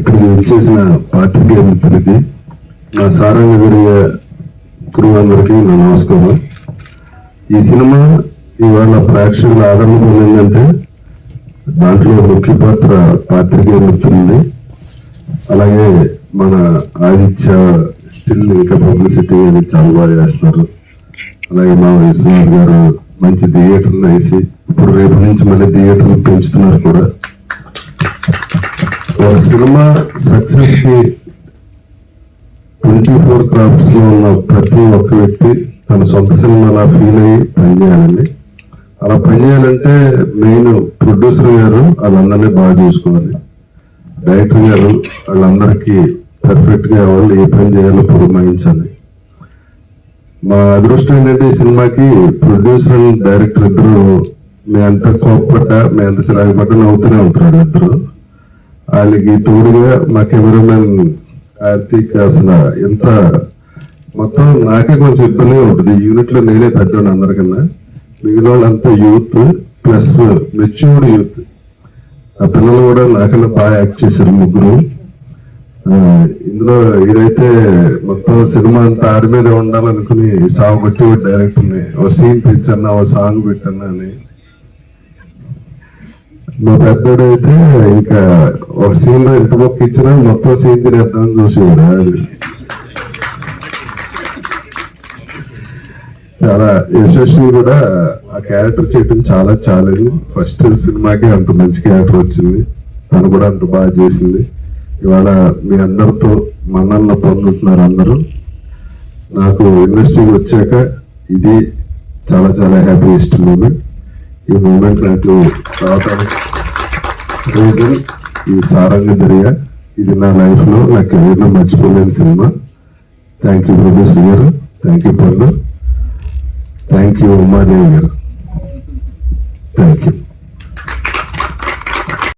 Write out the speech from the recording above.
ఇక్కడికి వచ్చేసిన పాత్రికేయ మిత్రులకి నా సారంగ విరియ గురువులందరికీ నా నమస్కారం. ఈ సినిమా ఇవాళ ప్రేక్షకుల ఆదరణ పొందిందంటే దాంట్లో ముఖ్య పాత్ర పాత్రికేయ మిత్రుంది అలాగే మన ఆదిత్య స్టిల్ ఇంకా పబ్లిసిటీ అది చాలా బాగా చేస్తున్నారు. అలాగే మా విశ్వనాథ్ గారు మంచి థియేటర్ వేసి ఇప్పుడు రేపు నుంచి మళ్ళీ థియేటర్ పెంచుతున్నారు కూడా. ఒక సినిమా సక్సెస్కి ట్వంటీ ఫోర్ క్రాఫ్ట్స్లో ఉన్న ప్రతి ఒక్క వ్యక్తి తన సొంత సినిమా అలా ఫీల్ అయ్యి పనిచేయాలండి అలా పనిచేయాలంటే మెయిన్ ప్రొడ్యూసర్ గారు వాళ్ళందరినీ బాగా చూసుకోవాలి. డైరెక్టర్ గారు వాళ్ళందరికీ పర్ఫెక్ట్గా వాళ్ళు ఏ పని చేయాలో పురమాయించాలి. మా అదృష్టం ఏంటంటే ఈ సినిమాకి ప్రొడ్యూసర్ డైరెక్టర్ ఇద్దరు మేము ఎంత కోప్పడ్డా మేము ఎంత సిరాగపడ్డా నవ్వుతూనే ఉంటారు ఇద్దరు వాళ్ళకి తోడుగా మా కెమెరామెన్ కార్తీక్ అసలు ఎంత మొత్తం నాకే కొంచెం ఇబ్బందిగా ఉంటుంది. యూనిట్లో యూనిట్లో నేనే పెద్దవాడు అందరికన్నా. మిగిలిన వాళ్ళంతా యూత్ ప్లస్ మెచ్యూర్డ్ యూత్. ఆ పిల్లలు కూడా నాకన్నా బాగా యాక్ట్ చేశారు ముగ్గురు. ఇందులో ఇదైతే మొత్తం సినిమా అంతా ఆడి మీద ఉండాలనుకుని సాగు పెట్టి డైరెక్టర్ని ఓ సీన్ పెంచన్నా ఓ సాంగ్ పెట్టన్నా అని. మా పెద్దోడైతే ఇంకా ఒక సీన్లో ఎంత మొక్క ఇచ్చినా మొత్తం సీన్ తినేద్దామని చూసేవాడు. చాలా యశస్వి కూడా ఆ క్యారెక్టర్ చేయడం చాలా ఛాలెంజ్ ఫస్ట్ సినిమాకి అంత మంచి క్యారెక్టర్ వచ్చింది. తను కూడా అంత బాగా చేసింది. ఇవాళ మీ అందరితో మన్నల్లో పొందుతున్నారు అందరూ. నాకు ఇండస్ట్రీకి వచ్చాక ఇది చాలా చాలా హ్యాపీయెస్ట్ మూమెంట్ ఈ మూమెంట్ నాకు రావడానికి రీజన్ ఈ సారంగ దర్యా ఇది నా లైఫ్లో నా కెరీర్లో మర్చిపోలేని సినిమా. థ్యాంక్ యూ బ్రదర్స్ గారు. Thank you Pannu thank you Umadevi గారు. Thank you